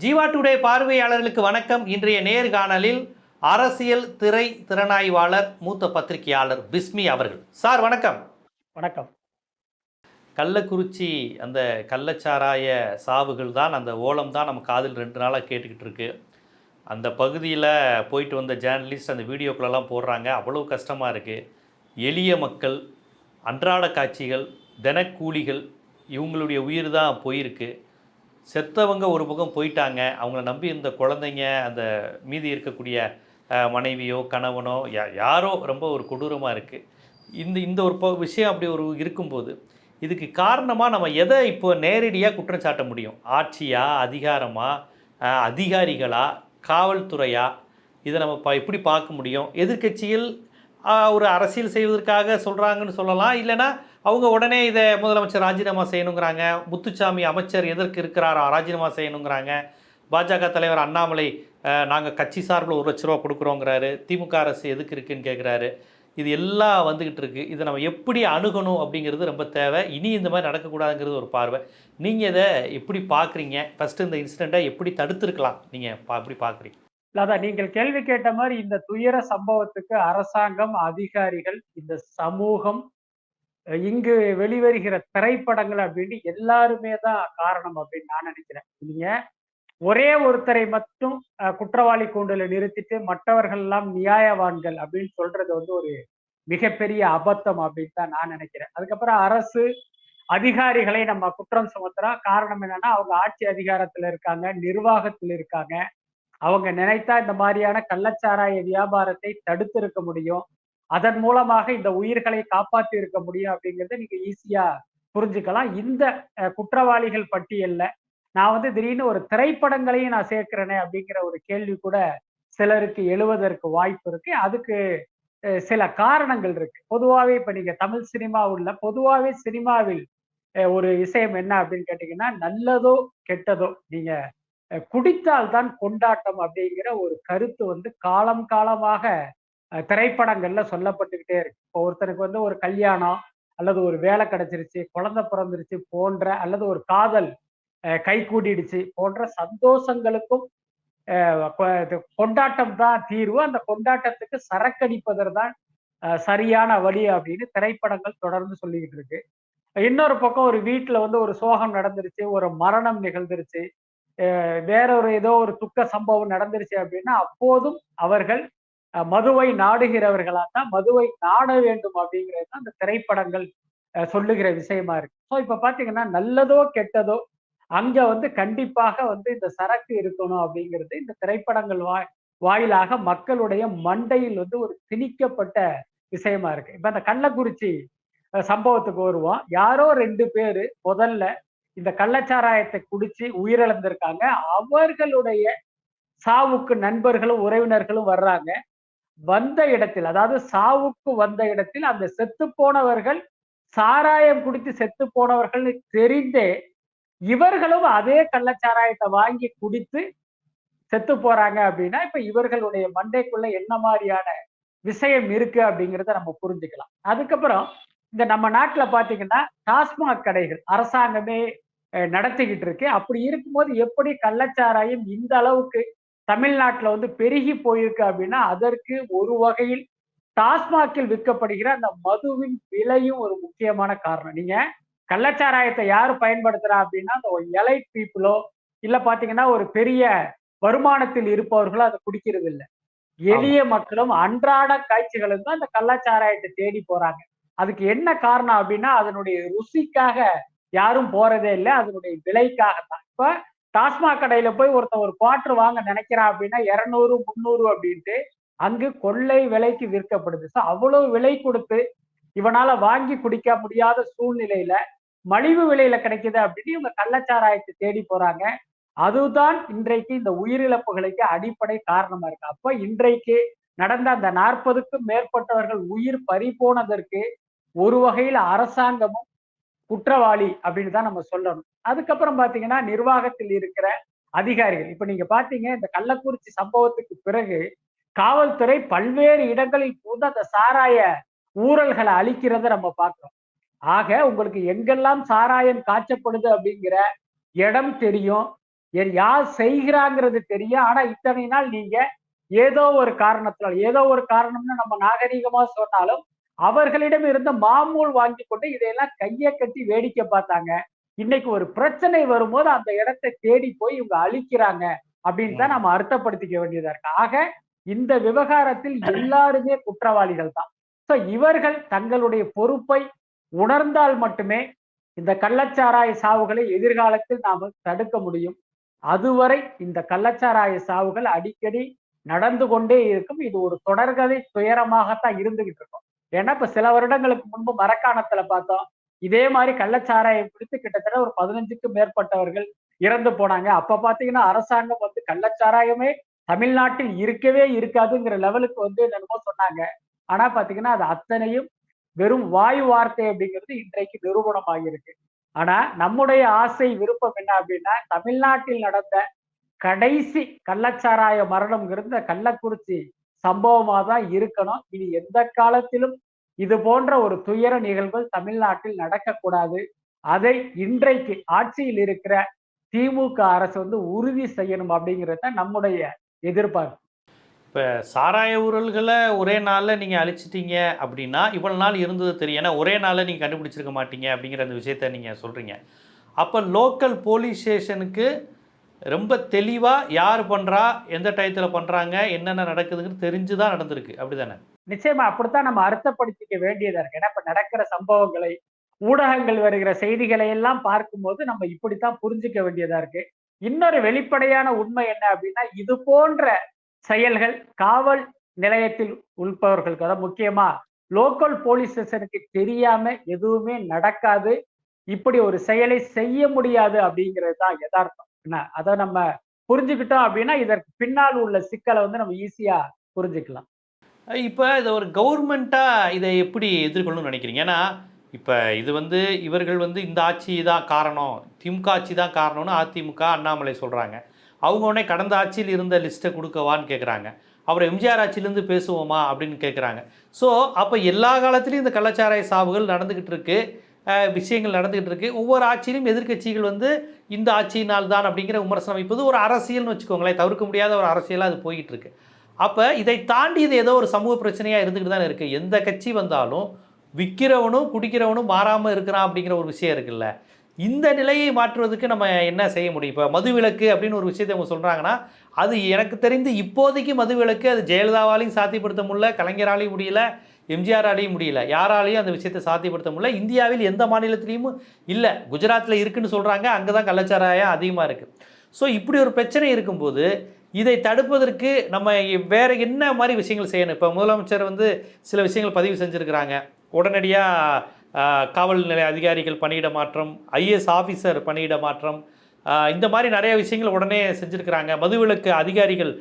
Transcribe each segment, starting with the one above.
Jeeva today பார்வையாளர்களுக்கு வணக்கம். இன்றைய நேர்காணலில் அரசியல் திரை திறனாய்வாளர் மூத்த பத்திரிகையாளர் பிஸ்மி அவர்கள். சார் வணக்கம். வணக்கம். கள்ளக்குறிச்சி அந்த கள்ளச்சாராய சாவுகள் தான் அந்த ஓலம் தான் நம்ம காதில் ரெண்டு நாளாக கேட்டுக்கிட்டு இருக்கு. அந்த பகுதியில் போயிட்டு வந்த ஜேர்னலிஸ்ட் அந்த வீடியோக்களெல்லாம் போடுறாங்க. அவ்வளோ கஷ்டமாக இருக்குது எளிய மக்கள் அன்றாட காட்சிகள் தினக்கூலிகள் இவங்களுடைய உயிர் தான் போயிருக்கு. செத்தவங்க ஒரு பக்கம் போயிட்டாங்க. அவங்கள நம்பி இந்த குழந்தைங்க அந்த மீதி இருக்கக்கூடிய மனைவியோ கணவனோ யா யாரோ ரொம்ப ஒரு கொடூரமாக இருக்குது இந்த இந்த ஒரு விஷயம் அப்படி ஒரு இருக்கும்போது இதுக்கு காரணமாக நம்ம எதை இப்போ நேரடியாக குற்றம் சாட்ட முடியும்? ஆட்சியா அதிகாரமா அதிகாரிகளா காவல்துறையா? இதை நம்ம ப எப்படி பார்க்க முடியும்? எதிர்க்கட்சியில் ஒரு அரசியல் செய்வதற்காக சொல்கிறாங்கன்னு சொல்லலாம். இல்லைன்னா அவங்க உடனே இதை முதலமைச்சர் ராஜினாமா செய்யணுங்கிறாங்க. முத்துச்சாமி அமைச்சர் எதற்கு இருக்கிறாரா? ராஜினாமா செய்யணுங்கிறாங்க. பாஜக தலைவர் அண்ணாமலை நாங்கள் கட்சி சார்பில் ஒரு லட்ச ரூபா கொடுக்குறோங்கிறாரு. திமுக அரசு எதுக்கு இருக்குன்னு கேட்குறாரு இது எல்லாம் வந்துக்கிட்டு இருக்குது இதை நம்ம எப்படி அணுகணும் அப்படிங்கிறது ரொம்ப தேவை. இனி இந்த மாதிரி நடக்கக்கூடாதுங்கிறது ஒரு பார்வை. நீங்கள் இதை எப்படி பார்க்குறீங்க? ஃபஸ்ட்டு இந்த இன்சிடெண்ட்டை எப்படி தடுத்துருக்கலாம்? நீங்கள் பா எப்படி பார்க்குறீங்க? இல்லாத நீங்கள் கேள்வி கேட்ட மாதிரி இந்த துயர சம்பவத்துக்கு அரசாங்கம் அதிகாரிகள் இந்த சமூகம் இங்கு வெளிவருகிற திரைப்படங்கள் அப்படின்னு எல்லாருமே தான் காரணம் அப்படின்னு நான் நினைக்கிறேன். நீங்க ஒரே ஒருத்தரை மட்டும் குற்றவாளி கூண்டில் நிறுத்திட்டு மற்றவர்கள் எல்லாம் நியாயவான்கள் அப்படின்னு சொல்றது வந்து ஒரு மிகப்பெரிய அபத்தம் அப்படின்னு தான் நான் நினைக்கிறேன். அதுக்கப்புறம் அரசு அதிகாரிகளை நம்ம குற்றம் சுமத்துறோம் காரணம் என்னன்னா அவங்க ஆட்சி அதிகாரத்துல இருக்காங்க நிர்வாகத்தில் இருக்காங்க. அவங்க நினைத்தா இந்த மாதிரியான கள்ளச்சாராய வியாபாரத்தை தடுத்து இருக்க முடியும். அதன் மூலமாக இந்த உயிர்களை காப்பாற்றி இருக்க முடியும் அப்படிங்கிறத நீங்க ஈஸியா புரிஞ்சுக்கலாம். இந்த குற்றவாளிகள் பட்டியல்ல நான் வந்து திடீர்னு ஒரு திரைப்படங்களையும் நான் சேர்க்கிறேனே அப்படிங்கிற ஒரு கேள்வி கூட சிலருக்கு எழுவதற்கு வாய்ப்பு இருக்கு. அதுக்கு சில காரணங்கள் இருக்கு. பொதுவாகவே இப்போ நீங்க தமிழ் சினிமா உள்ள பொதுவாகவே சினிமாவில் ஒரு விஷயம் என்ன அப்படின்னு கேட்டீங்கன்னா நல்லதோ கெட்டதோ நீங்க குடித்தால் தான் கொண்டாட்டம் அப்படிங்கிற ஒரு கருத்து வந்து காலம் காலமாக திரைப்படங்கள்ல சொல்லப்பட்டுக்கிட்டே இருக்கு. இப்போ ஒருத்தருக்கு வந்து ஒரு கல்யாணம் அல்லது ஒரு வேலை கிடைச்சிருச்சு குழந்தை பிறந்துருச்சு போன்ற அல்லது ஒரு காதல் கை கூட்டிடுச்சு போன்ற சந்தோஷங்களுக்கும் கொண்டாட்டம் தான் தீர்வு. அந்த கொண்டாட்டத்துக்கு சரக்கடிப்பதற்கு தான் சரியான வழி அப்படின்னு திரைப்படங்கள் தொடர்ந்து சொல்லிக்கிட்டு இருக்கு. இன்னொரு பக்கம் ஒரு வீட்டில் வந்து ஒரு சோகம் நடந்துருச்சு ஒரு மரணம் நிகழ்ந்துருச்சு வேற ஒரு ஏதோ ஒரு துக்க சம்பவம் நடந்துருச்சு அப்படின்னா அப்போதும் அவர்கள் மதுவை நாடுகிறவர்களாக தான் மதுவை நாட வேண்டும் அப்படிங்கிறது தான் அந்த திரைப்படங்கள் சொல்லுகிற விஷயமா இருக்கு. ஸோ இப்ப பாத்தீங்கன்னா நல்லதோ கெட்டதோ அங்க வந்து கண்டிப்பாக வந்து இந்த சரக்கு இருக்கணும் அப்படிங்கிறது இந்த திரைப்படங்கள் வாய் வாயிலாக மக்களுடைய மண்டையில் வந்து ஒரு திணிக்கப்பட்ட விஷயமா இருக்கு. இப்ப அந்த கள்ளக்குறிச்சி சம்பவத்துக்கு வருவோம். யாரோ ரெண்டு பேரு முதல்ல இந்த கள்ளச்சாராயத்தை குடிச்சு உயிரிழந்திருக்காங்க. அவர்களுடைய சாவுக்கு நண்பர்களும் உறவினர்களும் வர்றாங்க. வந்த இடத்தில் அதாவது சாவுக்கு வந்த இடத்தில் அந்த செத்து போனவர்கள் சாராயம் குடித்து செத்து போனவர்கள் தெரிந்தே இவர்களும் அதே கள்ளச்சாராயத்தை வாங்கி குடித்து செத்து போறாங்க அப்படின்னா இப்ப இவர்களுடைய மண்டைக்குள்ள என்ன மாதிரியான விஷயம் இருக்கு அப்படிங்கிறத நம்ம புரிஞ்சுக்கலாம். அதுக்கப்புறம் இந்த நம்ம நாட்டுல பாத்தீங்கன்னா டாஸ்மாக் கடைகள் அரசாங்கமே நடத்திக்கிட்டு இருக்கு. அப்படி இருக்கும்போது எப்படி கள்ளச்சாராயம் இந்த அளவுக்கு தமிழ்நாட்டுல வந்து பெருகி போயிருக்கு அப்படின்னா அதற்கு ஒரு வகையில் டாஸ்மாகில் விற்கப்படுகிற அந்த மதுவின் விலையும் ஒரு முக்கியமான காரணம். நீங்க கள்ளச்சாராயத்தை யார் பயன்படுத்துறா அப்படின்னா அந்த எலைட் பீப்புளோ இல்ல பாத்தீங்கன்னா ஒரு பெரிய வருமானத்தில் இருப்பவர்களோ அதை குடிக்கிறது இல்ல. எளிய மக்களும் அன்றாட காட்சிகளும் தான் அந்த கள்ளச்சாராயத்தை தேடி போறாங்க. அதுக்கு என்ன காரணம் அப்படின்னா அதனுடைய ருசிக்காக யாரும் போறதே இல்லை அதனுடைய விலைக்காக தான் இப்ப டாஸ்மாக் கடையில போய் ஒருத்தன் ஒரு குவார்டர் வாங்க நினைக்கிறான் அப்படின்னா இருநூறு முந்நூறு அப்படின்ட்டு அங்கு கொள்ளை விலைக்கு விற்கப்படுது. ஸோ அவ்வளவு விலை கொடுத்து இவனால வாங்கி குடிக்க முடியாத சூழ்நிலையில மலிவு விலையில கிடைக்குது அப்படின்னு இவங்க கள்ளச்சாராயத்தை தேடி போறாங்க. அதுதான் இன்றைக்கு இந்த உயிரிழப்புகளுக்கு அடிப்படை காரணமா இருக்கு. அப்ப இன்றைக்கு நடந்த அந்த நாற்பதுக்கும் மேற்பட்டவர்கள் உயிர் பறி போனதற்கு ஒரு வகையில் அரசாங்கமும் குற்றவாளி அப்படின்னு தான் நம்ம சொல்லணும். அதுக்கப்புறம் பாத்தீங்கன்னா நிர்வாகத்தில் இருக்கிற அதிகாரிகள். இப்ப நீங்க பாத்தீங்க இந்த கள்ளக்குறிச்சி சம்பவத்துக்கு பிறகு காவல்துறை பல்வேறு இடங்களில் போது அந்த சாராய ஊழல்களை அழிக்கிறத நம்ம பார்க்கிறோம் ஆக உங்களுக்கு எங்கெல்லாம் சாராயம் காய்ச்சப்படுது அப்படிங்கிற இடம் தெரியும். யார் செய்கிறாங்கிறது தெரியும். ஆனா இத்தனை நாள் நீங்க ஏதோ ஒரு காரணத்தினால் ஏதோ ஒரு காரணம்னு நம்ம நாகரிகமா சொன்னாலும் அவர்களிடம் இருந்த மாமூல் வாங்கி கொண்டு இதையெல்லாம் கையை கட்டி வேடிக்கை பார்த்தாங்க. இன்னைக்கு ஒரு பிரச்சனை வரும்போது அந்த இடத்தை தேடி போய் இவங்க அழிக்கிறாங்க அப்படின்னு தான் நம்ம அர்த்தப்படுத்திக்க வேண்டியதா இருக்கு. ஆக இந்த விவகாரத்தில் எல்லாருமே குற்றவாளிகள் தான். சோ இவர்கள் தங்களுடைய பொறுப்பை உணர்ந்தால் மட்டுமே இந்த கள்ளச்சாராய சாவுகளை எதிர்காலத்தில் நாம தடுக்க முடியும். அதுவரை இந்த கள்ளச்சாராய சாவுகள் அடிக்கடி நடந்து கொண்டே இருக்கும். இது ஒரு தொடர்கதை துயரமாகத்தான் இருந்துகிட்டு இருக்கும். ஏன்னா இப்ப சில வருடங்களுக்கு முன்பு மரக்காணத்துல பார்த்தோம். இதே மாதிரி கள்ளச்சாராயம் பிடித்து கிட்டத்தட்ட ஒரு பதினஞ்சுக்கும் மேற்பட்டவர்கள் இறந்து போனாங்க. அப்ப பாத்தீங்கன்னா அரசாங்கம் வந்து கள்ளச்சாராயமே தமிழ்நாட்டில் இருக்கவே இருக்காதுங்கிற லெவலுக்கு வந்து என்னென்னமோ சொன்னாங்க. ஆனா பாத்தீங்கன்னா அது அத்தனையும் வெறும் வாய் வார்த்தை அப்படிங்கிறது இன்றைக்கு நிரூபணமாகியிருக்கு. ஆனா நம்முடைய ஆசை விருப்பம் என்ன அப்படின்னா தமிழ்நாட்டில் நடந்த கடைசி கள்ளச்சாராய மரணம்ங்கிறது இந்த கள்ளக்குறிச்சி சம்பவமா தான் இருக்கணும். இனி எந்த காலத்திலும் இது போன்ற ஒரு துயர நிகழ்வுகள் தமிழ்நாட்டில் நடக்கக்கூடாது. அதை இன்றைக்கு ஆட்சியில் இருக்கிற திமுக அரசு வந்து உறுதி செய்யணும் அப்படிங்கிறது தான் நம்முடைய எதிர்பார்ப்பு. இப்போ சாராய ஊழல்களை ஒரே நாளில் நீங்கள் அழிச்சிட்டீங்க அப்படின்னா இவ்வளோ நாள் இருந்தது தெரியும். ஏன்னா ஒரே நாளில் நீங்கள் கண்டுபிடிச்சிருக்க மாட்டீங்க அப்படிங்கிற அந்த விஷயத்த நீங்கள் சொல்கிறீங்க அப்போ லோக்கல் போலீஸ் ஸ்டேஷனுக்கு ரொம்ப தெளிவாக யார் பண்ணுறா எந்த டயத்தில் பண்ணுறாங்க என்னென்ன நடக்குதுன்னு தெரிஞ்சு தான் நடந்திருக்கு. அப்படி தானே நிச்சயமா அப்படித்தான் நம்ம அர்த்தப்படுத்திக்க வேண்டியதாக இருக்கு. ஏன்னா இப்போ நடக்கிற சம்பவங்களை ஊடகங்கள் வருகிற செய்திகளை எல்லாம் பார்க்கும்போது நம்ம இப்படித்தான் புரிஞ்சுக்க வேண்டியதா இருக்கு. இன்னொரு வெளிப்படையான உண்மை என்ன அப்படின்னா இது போன்ற செயல்கள் காவல் நிலையத்தில் உள்பவர்களுக்கு அதாவது முக்கியமா லோக்கல் போலீஸ் ஸ்டேஷனுக்கு தெரியாம எதுவுமே நடக்காது. இப்படி ஒரு செயலை செய்ய முடியாது அப்படிங்கிறது தான் யதார்த்தம். என்ன? அதை நம்ம புரிஞ்சுக்கிட்டோம் அப்படின்னா இதற்கு பின்னால் உள்ள சிக்கலை வந்து நம்ம ஈஸியாக புரிஞ்சுக்கலாம். இப்போ இதை ஒரு கவர்மெண்ட்டாக இதை எப்படி எதிர்கொள்ளணும்னு நினைக்கிறீங்க? ஏன்னா இப்போ இது வந்து இவர்கள் வந்து இந்த ஆட்சி தான் காரணம். திமுக ஆட்சி தான் காரணம்னு அதிமுக அண்ணாமலை சொல்கிறாங்க அவங்க உடனே கடந்த ஆட்சியில் இருந்த லிஸ்ட்டை கொடுக்கவான்னு கேட்குறாங்க அப்புறம் எம்ஜிஆர் ஆட்சியிலேருந்து பேசுவோமா அப்படின்னு கேட்குறாங்க ஸோ அப்போ எல்லா காலத்துலேயும் இந்த கள்ளச்சாராய சாவுகள் நடந்துக்கிட்டு இருக்குது விஷயங்கள் நடந்துகிட்டு இருக்கு. ஒவ்வொரு ஆட்சியிலும் எதிர்க்கட்சிகள் வந்து இந்த ஆட்சியினால் தான் அப்படிங்கிற விமர்சனம் இப்போது ஒரு அரசியல்னு வச்சுக்கோங்களேன். தவிர்க்க முடியாத ஒரு அரசியலாக அது போயிட்டு இருக்கு. அப்போ இதை தாண்டி இது ஏதோ ஒரு சமூக பிரச்சனையாக இருந்துக்கிட்டு தான் இருக்குது எந்த கட்சி வந்தாலும் விற்கிறவனும் குடிக்கிறவனும் மாறாமல் இருக்கிறான் அப்படிங்கிற ஒரு விஷயம் இருக்குல்ல. இந்த நிலையை மாற்றுவதற்கு நம்ம என்ன செய்ய முடியும்? இப்போ மதுவிலக்கு அப்படின்னு ஒரு விஷயத்தை அவங்க சொல்கிறாங்கன்னா அது எனக்கு தெரிந்து இப்போதைக்கு மதுவிலக்கு அது ஜெயலலிதாவாலையும் சாத்தியப்படுத்த முடியல கலைஞராலையும் முடியல எம்ஜிஆராலையும் முடியல. யாராலையும் அந்த விஷயத்தை சாத்தியப்படுத்த முடியல. இந்தியாவில் எந்த மாநிலத்திலையும் இல்லை. குஜராத்தில் இருக்குன்னு சொல்கிறாங்க அங்கே தான் கள்ளச்சாராயம் அதிகமாக இருக்குது ஸோ இப்படி ஒரு பிரச்சனை இருக்கும்போது இதை தடுப்பதற்கு நம்ம வேறு என்ன மாதிரி விஷயங்கள் செய்யணும்? இப்போ முதலமைச்சர் வந்து சில விஷயங்கள் பதிவு செஞ்சுருக்கிறாங்க. உடனடியாக காவல் நிலைய அதிகாரிகள் பணியிட மாற்றம் ஐஏஎஸ் ஆஃபீஸர் பணியிட மாற்றம் இந்த மாதிரி நிறைய விஷயங்கள் உடனே செஞ்சுருக்கிறாங்க. மதுவிலக்கு அதிகாரிகள்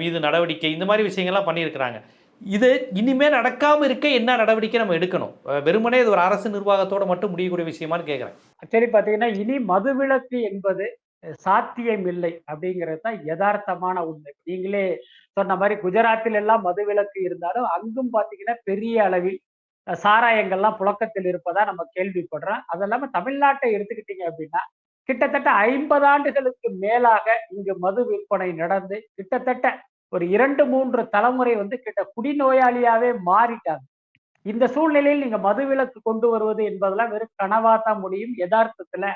மீது நடவடிக்கை இந்த மாதிரி விஷயங்கள்லாம் பண்ணியிருக்கிறாங்க. இது இனிமேல் நடக்காமல் இருக்க என்ன நடவடிக்கை நம்ம எடுக்கணும்? வெறுமனே இது ஒரு அரசு நிர்வாகத்தோடு மட்டும் முடியக்கூடிய விஷயமான்னு கேட்குறேன் சரி பார்த்தீங்கன்னா இனி மதுவிலக்கு என்பது சாத்தியம் இல்லை அப்படிங்கிறது தான் யதார்த்தமான உண்மை. நீங்களே சொன்ன மாதிரி குஜராத்தில் எல்லாம் மதுவிலக்கு இருந்தாலும் அங்கும் பார்த்தீங்கன்னா பெரிய அளவில் சாராயங்கள்லாம் புழக்கத்தில் இருப்பதா நம்ம கேள்விப்படுறோம். அது இல்லாமல் தமிழ்நாட்டை எடுத்துக்கிட்டீங்க அப்படின்னா கிட்டத்தட்ட ஐம்பது ஆண்டுகளுக்கு மேலாக இங்கு மது விற்பனை நடந்து கிட்டத்தட்ட ஒரு இரண்டு மூன்று தலைமுறை வந்து கிட்ட குடிநோயாளியாவே மாறிட்டாங்க. இந்த சூழ்நிலையில் நீங்க மதுவிலக்கு கொண்டு வருவது என்பதெல்லாம் வெறும் கனவா தான் முடியும். யதார்த்தத்துல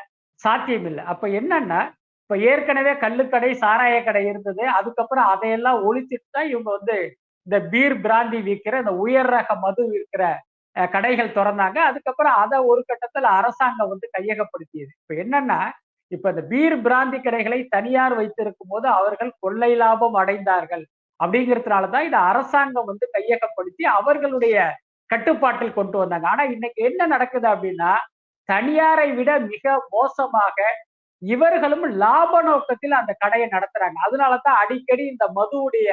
சாத்தியம் இல்லை அப்ப என்னன்னா இப்ப ஏற்கனவே கள்ளுக்கடை சாராய கடை இருந்தது. அதுக்கப்புறம் அதையெல்லாம் ஒழிச்சிட்டு தான் இவங்க வந்து இந்த பீர் பிராந்தி விற்கிற இந்த உயர் ரக மது விற்கிற அஹ், கடைகள் திறந்தாங்க. அதுக்கப்புறம் அதை ஒரு கட்டத்துல அரசாங்கம் வந்து கையகப்படுத்தியது. இப்ப என்னன்னா இப்ப இந்த பீர் பிராந்தி கடைகளை தனியார் வைத்திருக்கும் போது அவர்கள் கொள்ளை லாபம் அடைந்தார்கள். அப்படிங்கிறதுனாலதான் இதை அரசாங்கம் வந்து கையகப்படுத்தி அவர்களுடைய கட்டுப்பாட்டில் கொண்டு வந்தாங்க. ஆனா இன்னைக்கு என்ன நடக்குது அப்படின்னா தனியாரை விட மிக மோசமாக இவர்களும் லாப நோக்கத்தில் அந்த கடையை நடத்துறாங்க. அதனாலதான் அடிக்கடி இந்த மதுவுடைய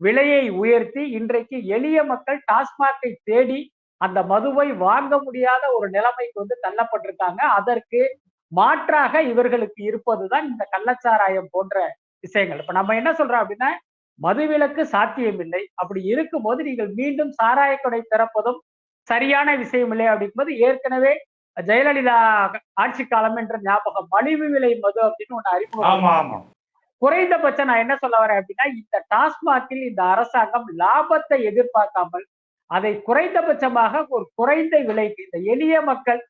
விலையை உயர்த்தி இன்றைக்கு எளிய மக்கள் டாஸ்மாகை தேடி அந்த மதுவை வாங்க முடியாத ஒரு நிலைமைக்கு வந்து தள்ளப்பட்டிருக்காங்க. அதற்கு மாற்றாக இவர்களுக்கு இருப்பதுதான் இந்த கள்ளச்சாராயம் போன்ற விஷயங்கள். இப்ப நம்ம என்ன சொல்றோம் அப்படின்னா மதுவிலக்கு சாத்தியமில்லை. அப்படி இருக்கும்போது நீங்கள் மீண்டும் சாராய கடை திறப்பதும் சரியான விஷயம் இல்லை அப்படிங்கும்போது ஏற்கனவே ஜெயலலிதா ஆட்சி காலம் என்ற ஞாபகம் மலிவு விலை மது அப்படின்னு ஒண்ணு அறிமுகம் குறைந்தபட்சம் நான் என்ன சொல்ல வரேன் அப்படின்னா இந்த டாஸ்மாகில் இந்த அரசாங்கம் லாபத்தை எதிர்பார்க்காமல் அதை குறைந்தபட்சமாக ஒரு குறைந்த விலைக்கு இந்த எளிய மக்கள்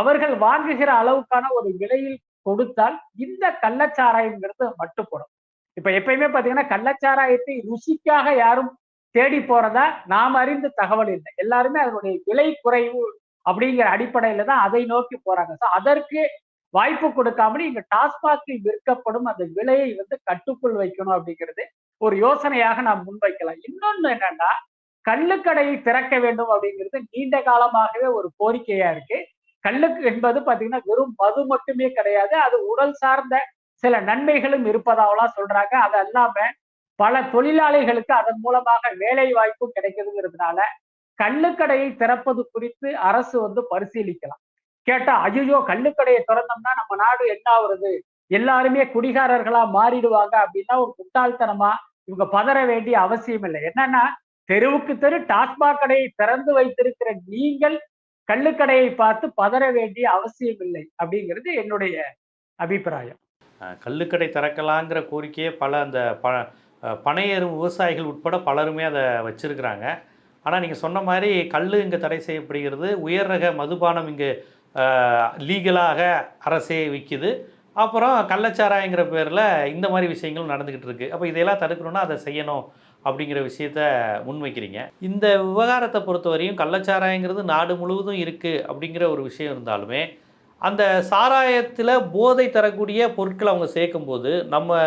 அவர்கள் வாங்குகிற அளவுக்கான ஒரு விலையில் கொடுத்தால் இந்த கள்ளச்சாராயம்ங்கிறது மட்டுப்படும். இப்ப எப்பயுமே பாத்தீங்கன்னா கள்ளச்சாராயத்தை ருசிக்காக யாரும் தேடி போறதா நாம் அறிந்த தகவல் இல்லை. எல்லாருமே அதனுடைய விலை குறைவு அப்படிங்கிற அடிப்படையில தான் அதை நோக்கி போறாங்க. ஸோ அதற்கு வாய்ப்பு கொடுக்காமல் இங்க டாஸ்மாகில் விற்கப்படும் அந்த விலையை வந்து கட்டுக்குள் வைக்கணும் அப்படிங்கிறது ஒரு யோசனையாக நாம் முன்வைக்கலாம். இன்னொன்னு என்னன்னா கள்ளுக்கடையை திறக்க வேண்டும் அப்படிங்கிறது நீண்ட காலமாகவே ஒரு கோரிக்கையா இருக்கு. கல்லுக்கு என்பது பாத்தீங்கன்னா வெறும் மது மட்டுமே கிடையாது அது உடல் சார்ந்த சில நன்மைகளும் இருப்பதாவெல்லாம் சொல்றாங்க. அது அல்லாம பல தொழிலாளிகளுக்கு அதன் மூலமாக வேலை வாய்ப்பும் கிடைக்குதுங்கிறதுனால கள்ளுக்கடையை திறப்பது குறித்து அரசு வந்து பரிசீலிக்கலாம். கேட்டா ஐயோ கள்ளுக்கடையை திறந்தோம்னா நம்ம நாடு என்ன ஆகுறது? எல்லாருமே குடிகாரர்களா மாறிடுவாங்க அப்படின்னா ஒரு முட்டாள்தனமா இவங்க பதற வேண்டிய அவசியம் இல்லை. என்னன்னா தெருவுக்கு தெரு டாஸ்மாக் கடையை திறந்து வைத்திருக்கிற நீங்கள் கள்ளுக்கடையை பார்த்து பதற வேண்டிய அவசியம் இல்லை அப்படிங்கிறது என்னுடைய அபிப்பிராயம். கள்ளுக்கடை திறக்கலாங்கிற கோரிக்கையே பல அந்த ப அஹ் பனையேறும் விவசாயிகள் உட்பட பலருமே அதை வச்சிருக்கிறாங்க. ஆனால் நீங்கள் சொன்ன மாதிரி கல் இங்கே தடை செய்யப்படுகிறது. உயர் ரக மதுபானம் இங்கே லீகலாக அரசே விற்கிது அப்புறம் கள்ளச்சாராயங்கிற பேரில் இந்த மாதிரி விஷயங்களும் நடந்துக்கிட்டு இருக்குது அப்போ இதையெல்லாம் தடுக்கணும்னா அதை செய்யணும் அப்படிங்கிற விஷயத்த முன்வைக்கிறீங்க. இந்த விவகாரத்தை பொறுத்தவரையும் கள்ளச்சாராயங்கிறது நாடு முழுவதும் இருக்குது அப்படிங்கிற ஒரு விஷயம் இருந்தாலுமே அந்த சாராயத்தில் போதை தரக்கூடிய பொருட்களை அவங்க சேர்க்கும்போது நம்ம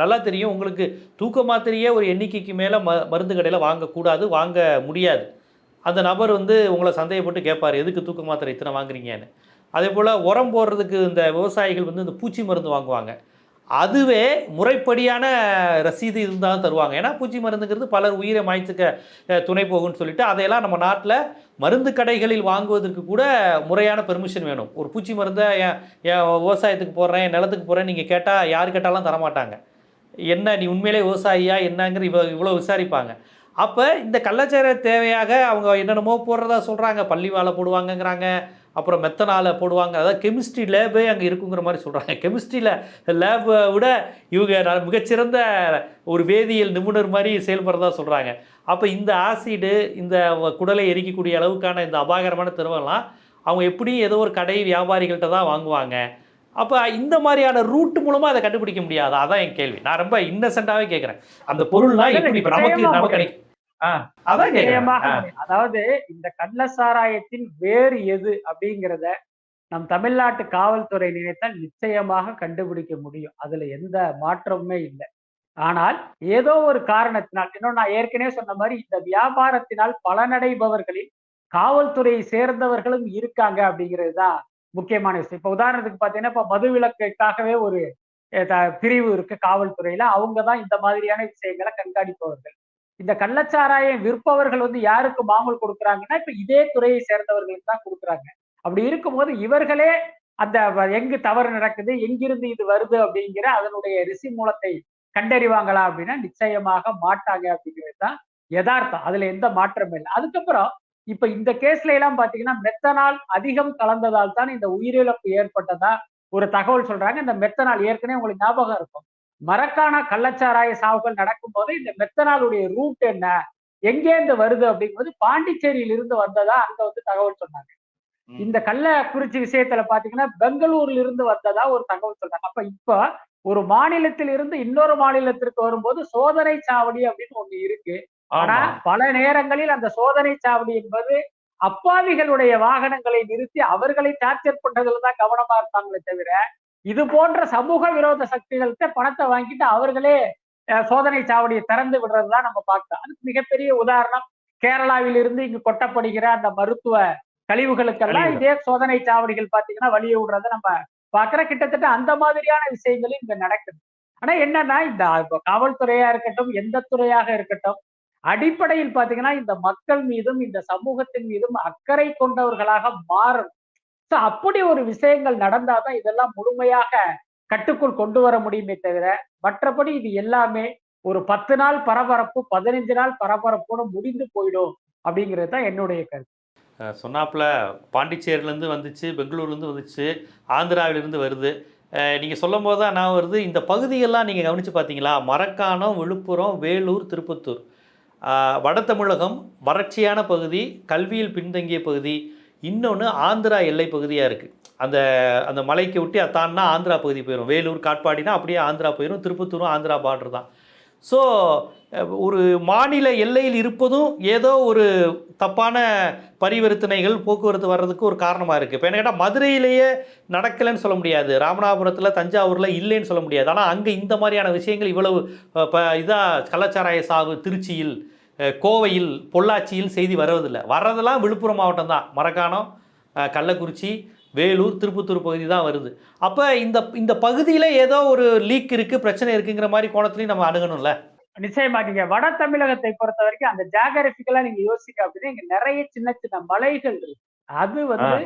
நல்லா தெரியும் உங்களுக்கு தூக்க மாத்திரையே ஒரு எண்ணிக்கைக்கு மேலே ம மருந்து கடையில் வாங்கக்கூடாது வாங்க முடியாது. அந்த நபர் வந்து உங்களை சந்தேகப்பட்டு கேட்பார் எதுக்கு தூக்க மாத்திரை இத்தனை வாங்குறீங்கன்னு? அதே போல் உரம் போடுறதுக்கு இந்த விவசாயிகள் வந்து இந்த பூச்சி மருந்து வாங்குவாங்க. அதுவே முறைப்படியான ரசீது இருந்தாலும் தருவாங்க. ஏன்னா பூச்சி மருந்துங்கிறது பலர் உயிரை மாய்த்துக்க துணை போகும்னு சொல்லிட்டு அதையெல்லாம் நம்ம நாட்டில் மருந்து கடைகளில் வாங்குவதற்கு கூட முறையான பெர்மிஷன் வேணும். ஒரு பூச்சி மருந்தை என் என் விவசாயத்துக்கு போடுறேன் என் நிலத்துக்கு போகிறேன் நீங்கள் கேட்டால் யார் கேட்டாலும் தரமாட்டாங்க. என்ன நீ உண்மையிலே விவசாயியா என்னங்கிற இவ்வளோ இவ்வளோ விசாரிப்பாங்க. அப்போ இந்த கள்ளச்சார தேவையாக அவங்க என்னென்னமோ போடுறதா சொல்கிறாங்க பள்ளி வாழை போடுவாங்கங்கிறாங்க. அப்புறம் மெத்தனால போடுவாங்க. அதாவது கெமிஸ்ட்ரி லேபே அங்கே இருக்குங்கிற மாதிரி சொல்கிறாங்க கெமிஸ்ட்ரியில் லேபை விட இவங்க மிகச்சிறந்த ஒரு வேதியியல் நிபுணர் மாதிரி செயல்படுறதா சொல்கிறாங்க அப்போ இந்த ஆசிடு இந்த குடலை எரிக்கக்கூடிய அளவுக்கான இந்த அபாயகரமான திரவம்லாம் அவங்க எப்படியும் ஏதோ ஒரு கடை வியாபாரிகள்கிட்ட தான் வாங்குவாங்க. அப்போ இந்த மாதிரியான ரூட் மூலமாக அதை கண்டுபிடிக்க முடியாது? அதான் என் கேள்வி. நான் ரொம்ப இன்னசென்ட்டாகவே கேட்குறேன் அந்த பொருள்லாம் எப்படி நமக்கு நமக்கு கிடைக்கும் நிச்சயமாக. அதாவது இந்த கள்ள சாராயத்தின் வேறு எது அப்படிங்கிறத நம் தமிழ்நாட்டு காவல்துறை நினைத்தால் நிச்சயமாக கண்டுபிடிக்க முடியும். அதுல எந்த மாற்றமுமே இல்லை. ஆனால் ஏதோ ஒரு காரணத்தினால் இன்னும் நான் ஏற்கனவே சொன்ன மாதிரி இந்த வியாபாரத்தினால் பலனடைபவர்களில் காவல்துறையை சேர்ந்தவர்களும் இருக்காங்க அப்படிங்கிறது தான் முக்கியமான விஷயம். இப்ப உதாரணத்துக்கு பாத்தீங்கன்னா இப்ப மதுவிலக்குக்காகவே ஒரு பிரிவு இருக்கு காவல்துறையில. அவங்க தான் இந்த மாதிரியான விஷயங்களை கண்காணிப்பவர்கள். இந்த கள்ளச்சாராயம் விற்பவர்கள் வந்து யாருக்கு மாமூல் கொடுக்குறாங்கன்னா இப்ப இதே துறையை சேர்ந்தவர்களுக்கு தான் கொடுக்குறாங்க. அப்படி இருக்கும்போது இவர்களே அந்த எங்கு தவறு நடக்குது எங்கிருந்து இது வருது அப்படிங்கிற அதனுடைய ரிசி மூலத்தை கண்டறிவாங்களா அப்படின்னா நிச்சயமாக மாட்டாங்க அப்படிங்கிறது தான் யதார்த்தம். அதுல எந்த மாற்றமும் இல்லை. அதுக்கப்புறம் இப்ப இந்த கேஸ்ல எல்லாம் பாத்தீங்கன்னா மெத்தனால் அதிகம் கலந்ததால் தான் இந்த உயிரிழப்பு ஏற்பட்டதா ஒரு தகவல் சொல்றாங்க. இந்த மெத்தனால் ஏற்கனவே உங்களுக்கு ஞாபகம் இருக்கும். மரக்கான கள்ளச்சாராய சாவுகள் நடக்கும்போது இந்த மெத்தனாலுடைய ரூட் என்ன? எங்கேருந்து வருது அப்படிங்கும்போது பாண்டிச்சேரியில இருந்து வந்ததா அங்க வந்து தகவல் சொன்னாங்க. இந்த கள்ளக்குறிச்சி விஷயத்துல பாத்தீங்கன்னா பெங்களூர்ல இருந்து வந்ததா ஒரு தகவல் சொல்றாங்க அப்ப இப்ப ஒரு மாநிலத்தில் இருந்து இன்னொரு மாநிலத்திற்கு வரும்போது சோதனை சாவடி அப்படின்னு ஒண்ணு இருக்கு. ஆனா பல நேரங்களில் அந்த சோதனை சாவடி என்பது அப்பாவிகளுடைய வாகனங்களை நிறுத்தி அவர்களை டார்ச்சர் பண்றதுல தான் கவனமா இருப்பாங்களே தவிர இது போன்ற சமூக விரோத சக்திகள்கிட்ட பணத்தை வாங்கிட்டு அவர்களே சோதனை சாவடியை திறந்து விடுறதுதான் நம்ம பார்க்கலாம் அதுக்கு மிகப்பெரிய உதாரணம் கேரளாவில் இருந்து இங்கு கொட்டப்படுகிற அந்த மருத்துவ கழிவுகளுக்கெல்லாம் கழிவுகள். இதே சோதனை சாவடிகள் பாத்தீங்கன்னா வழிய விடுறதை நம்ம பார்க்கிற கிட்டத்தட்ட அந்த மாதிரியான விஷயங்களும் இங்க நடக்குது. ஆனா என்னன்னா இந்த இப்ப காவல்துறையா இருக்கட்டும் எந்த துறையாக இருக்கட்டும் அடிப்படையில் பாத்தீங்கன்னா இந்த மக்கள் மீதும் இந்த சமூகத்தின் மீதும் அக்கறை கொண்டவர்களாக மாறணும். ஸோ அப்படி ஒரு விஷயங்கள் நடந்தாதான் இதெல்லாம் முழுமையாக கட்டுக்குள் கொண்டு வர முடியுமே தவிர மற்றபடி இது எல்லாமே ஒரு பத்து நாள் பரபரப்பு பதினஞ்சு நாள் பரபரப்போட முடிந்து போயிடும் அப்படிங்கிறது தான் என்னுடைய கருத்து. சொன்னாப்புல பாண்டிச்சேரியிலேருந்து வந்துச்சு பெங்களூர்லேருந்து வந்துச்சு ஆந்திராவிலேருந்து வருது. நீங்கள் சொல்லும் போது தான் நான் வருது. இந்த பகுதியெல்லாம் நீங்கள் கவனித்து பார்த்தீங்களா? மரக்காணம் விழுப்புரம் வேலூர் திருப்பத்தூர். வட தமிழகம் வறட்சியான பகுதி கல்வியில் பின்தங்கிய பகுதி இன்னொன்று ஆந்திரா எல்லை பகுதியாக இருக்குது அந்த அந்த மலைக்கு விட்டு தான்னா ஆந்திரா பகுதி போயிடும் வேலூர் காட்பாடினா அப்படியே ஆந்திரா போயிடும் திருப்பத்தூரும் ஆந்திரா பார்டர் தான். ஸோ ஒரு மாநில எல்லையில் இருப்பதும் ஏதோ ஒரு தப்பான பரிவர்த்தனைகள் போக்குவரத்து வர்றதுக்கு ஒரு காரணமாக இருக்குது இப்போ என்ன கேட்டால் மதுரையிலேயே நடக்கலைன்னு சொல்ல முடியாது. ராமநாதபுரத்தில் தஞ்சாவூரில் இல்லைன்னு சொல்ல முடியாது. ஆனால் அங்கே இந்த மாதிரியான விஷயங்கள் இவ்வளவு இப்போ இதாக கலாச்சாராய சாவு திருச்சியில் கோவையில் பொள்ளாச்சியில் செய்தி வர்றதில்லை வர்றதெல்லாம் விழுப்புரம் மாவட்டம் தான். மரக்காணம் கள்ளக்குறிச்சி வேலூர் திருப்பத்தூர் பகுதி தான் வருது. அப்போ இந்த இந்த பகுதியில் ஏதோ ஒரு லீக் இருக்குது பிரச்சனை இருக்குங்கிற மாதிரி கோணத்துலையும் நம்ம அணுகணும்ல? நிச்சயமா நீங்க வட தமிழகத்தை பொறுத்த வரைக்கும் அந்த ஜாகிரபிக்கலா நீங்க யோசிக்க அப்படின்னா இங்க நிறைய சின்ன சின்ன மலைகள் இருக்கு. அது வந்து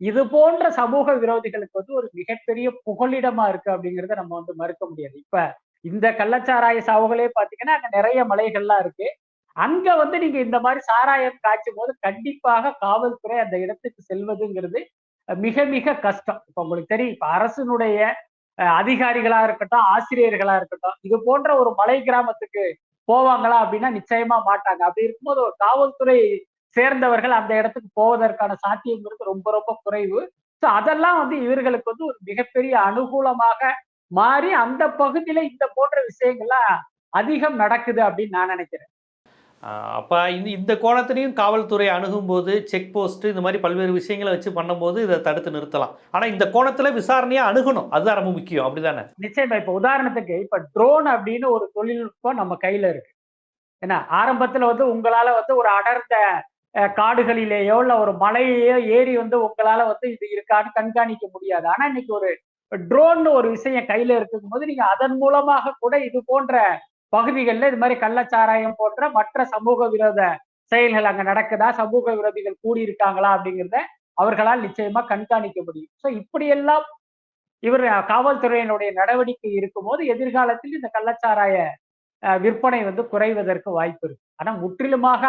இது போன்ற சமூக விரோதிகளுக்கு வந்து ஒரு மிகப்பெரிய புகலிடமா இருக்கு அப்படிங்கறத நம்ம வந்து மறுக்க முடியாது. இப்ப இந்த கள்ளச்சாராய சாவுகளே பாத்தீங்கன்னா அங்க நிறைய மலைகள்லாம் இருக்கு. அங்க வந்து நீங்க இந்த மாதிரி சாராயம் காய்ச்சும் போது கண்டிப்பாக காவல்துறை அந்த இடத்துக்கு செல்வதுங்கிறது மிக மிக கஷ்டம். இப்ப உங்களுக்கு தெரியும் இப்ப அரசினுடைய அதிகாரிகளா இருக்கட்டும் ஆசிரியர்களா இருக்கட்டும் இது போன்ற ஒரு மலை கிராமத்துக்கு போவாங்களா அப்படின்னா நிச்சயமா மாட்டாங்க. அப்படி இருக்கும்போது ஒரு காவல்துறை சேர்ந்தவர்கள் அந்த இடத்துக்கு போவதற்கான சாத்தியங்கிறது ரொம்ப ரொம்ப குறைவு. ஸோ அதெல்லாம் வந்து இவர்களுக்கு வந்து ஒரு மிகப்பெரிய அனுகூலமாக மாறி அந்த பகுதியில இந்த போன்ற விஷயங்கள்லாம் அதிகம் நடக்குது அப்படின்னு நான் நினைக்கிறேன். அப்போ இந்த இந்த கோணத்திலையும் காவல்துறை அணுகும்போது செக் போஸ்ட்டு இந்த மாதிரி பல்வேறு விஷயங்களை வச்சு பண்ணும்போது இதை தடுத்து நிறுத்தலாம். ஆனால் இந்த கோணத்தில் விசாரணையாக அணுகணும். அதுதான் ரொம்ப முக்கியம். அப்படிதானே? நிச்சயமா. இப்போ உதாரணத்துக்கு இப்ப ட்ரோன் அப்படின்னு ஒரு தொழில்நுட்பம் நம்ம கையில இருக்கு. ஏன்னா ஆரம்பத்துல வந்து உங்களால வந்து ஒரு அடர்ந்த காடுகளிலேயோ இல்லை ஒரு மலையையோ ஏறி வந்து உங்களால வந்து இது இருக்கான்னு கண்காணிக்க முடியாது. ஆனா இன்னைக்கு ஒரு ட்ரோன் ஒரு விஷயம் கையில இருக்கும் போது நீங்க அதன் மூலமாக கூட இது போன்ற பகுதிகளில் இது மாதிரி கள்ளச்சாராயம் போன்ற மற்ற சமூக விரோத செயல்கள் அங்க நடக்குதா? சமூக விரோதிகள் கூடியிருக்காங்களா? அப்படிங்கிறத அவர்களால் நிச்சயமா கண்காணிக்க முடியும். ஸோ இப்படியெல்லாம் இவர் காவல்துறையினுடைய நடவடிக்கை இருக்கும்போது எதிர்காலத்தில் இந்த கள்ளச்சாராய விற்பனை வந்து குறைவதற்கு வாய்ப்பு இருக்கு. ஆனா முற்றிலுமாக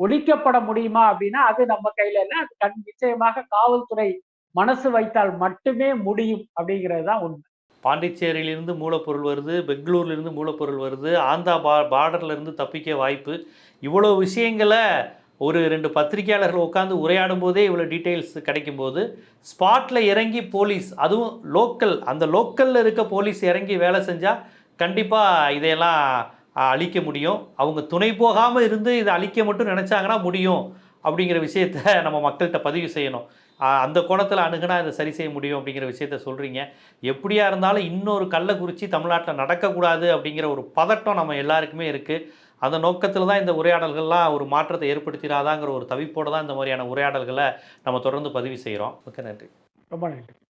ஒழிக்கப்பட முடியுமா அப்படின்னா அது நம்ம கையில இல்லை. அது கண் நிச்சயமாக காவல்துறை மனசு வைத்தால் மட்டுமே முடியும் அப்படிங்கிறது தான் உண்மை. பாண்டிச்சேரியிலிருந்து மூலப்பொருள் வருது பெங்களூர்லேருந்து மூலப்பொருள் வருது ஆந்தா பா பார்டர்லேருந்து தப்பிக்க வாய்ப்பு. இவ்வளோ விஷயங்களை ஒரு ரெண்டு பத்திரிகையாளர்கள் உட்காந்து உரையாடும் போதே இவ்வளோ டீட்டெயில்ஸ் கிடைக்கும்போது ஸ்பாட்டில் இறங்கி போலீஸ் அதுவும் லோக்கல் அந்த லோக்கலில் இருக்க போலீஸ் இறங்கி வேலை செஞ்சால் கண்டிப்பாக இதையெல்லாம் அழிக்க முடியும். அவங்க துணை போகாமல் இருந்து இதை அழிக்க மட்டும் நினச்சாங்கன்னா முடியும் அப்படிங்கிற விஷயத்த நம்ம மக்கள்கிட்ட பதிவு செய்யணும். அந்த கோணத்தில் அணுகுனா அதை சரி செய்ய முடியும் அப்படிங்கிற விஷயத்த சொல்கிறீங்க எப்படியா இருந்தாலும் இன்னொரு கள்ளக்குறிச்சி தமிழ்நாட்டில் நடக்கக்கூடாது அப்படிங்கிற ஒரு பதட்டம் நம்ம எல்லாருக்குமே இருக்குது அந்த நோக்கத்தில் தான் இந்த உரையாடல்கள்லாம் ஒரு மாற்றத்தை ஏற்படுத்திடாதாங்கிற ஒரு தவிப்போடு தான் இந்த மாதிரியான உரையாடல்களை நம்ம தொடர்ந்து பதிவு செய்கிறோம் மிக்க நன்றி. ரொம்ப நன்றி.